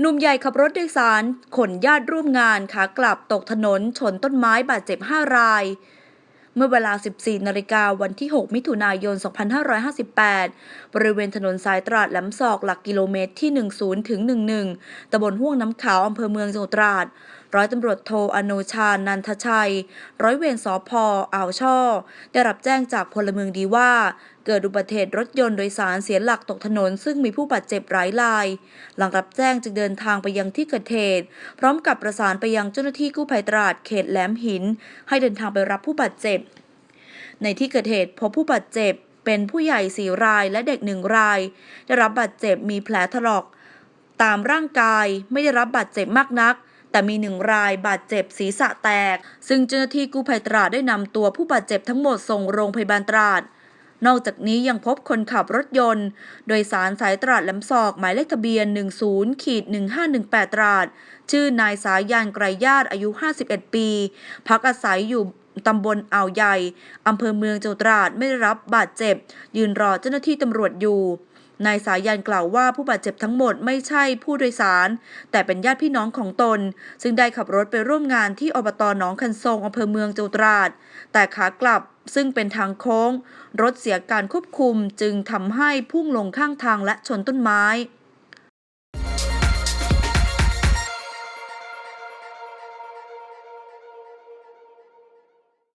หนุ่มใหญ่ขับรถโดยสารขนญาติร่วมงานขากลับตกถนนชนต้นไม้บาดเจ็บ 5 ราย เมื่อเวลา 14 นาฬิกาวันที่ 6 มิถุนายน 2558 บริเวณถนนสายตราดแหลมศอกหลักกิโลเมตรที่ 10ถึง11 ตำบลห่วงน้ำขาวอำเภอเมืองจังหวัดตราดร้อยตำรวจโทอโนชา นันทชัย ร้อยเวรสพอ่าวช่อ ได้รับแจ้งจากพลเมืองดีว่า เกิดอุบัติเหตุรถยนต์โดยสารเสียหลักตกถนน ซึ่งมีผู้บาดเจ็บหลายราย หลังรับแจ้งจึงเดินทางไปยังที่เกิดเหตุพร้อมกับประสานไปยังเจ้าหน้าที่กู้ภัยตราดเขตแหลมหิน ให้เดินทางไปรับผู้บาดเจ็บ ในที่เกิดเหตุพบผู้บาดเจ็บเป็นผู้ใหญ่สี่รายและเด็กหนึ่งราย ได้รับบาดเจ็บมีแผลถลอก ตามร่างกายไม่ได้รับบาดเจ็บมากนัก แต่มีหนึ่งรายบาดเจ็บศีรษะแตก ซึ่งเจ้าหน้าที่กู้ภัยตราดได้นำตัวผู้บาดเจ็บทั้งหมดส่งโรงพยาบาลตราด นอกจากนี้ยังพบคนขับรถยนต์ โดยสารสายตราดแหลมศอกหมายเลขทะเบียน 10ขีด1518 ตราด ชื่อนายสายันไกรญาติอายุ 51 ปี พักอาศัยอยู่ตำบลอ่าวใหญ่ อำเภอเมืองจังหวัดตราดไม่ได้รับบาดเจ็บ ยืนรอเจ้าหน้าที่ตำรวจอยู่ นายสายันกล่าวว่าผู้บาดเจ็บทั้งหมดไม่ใช่ผู้โดยสาร แต่เป็นญาติพี่น้องของตน ซึ่งได้ขับรถไปร่วมงานที่อบตหนองคันทรงอำเภอเมืองจังหวัดตราด แต่ขากลับซึ่งเป็นทางโค้ง รถเสียการควบคุมจึงทำให้พุ่งลงข้างทางและชนต้นไม้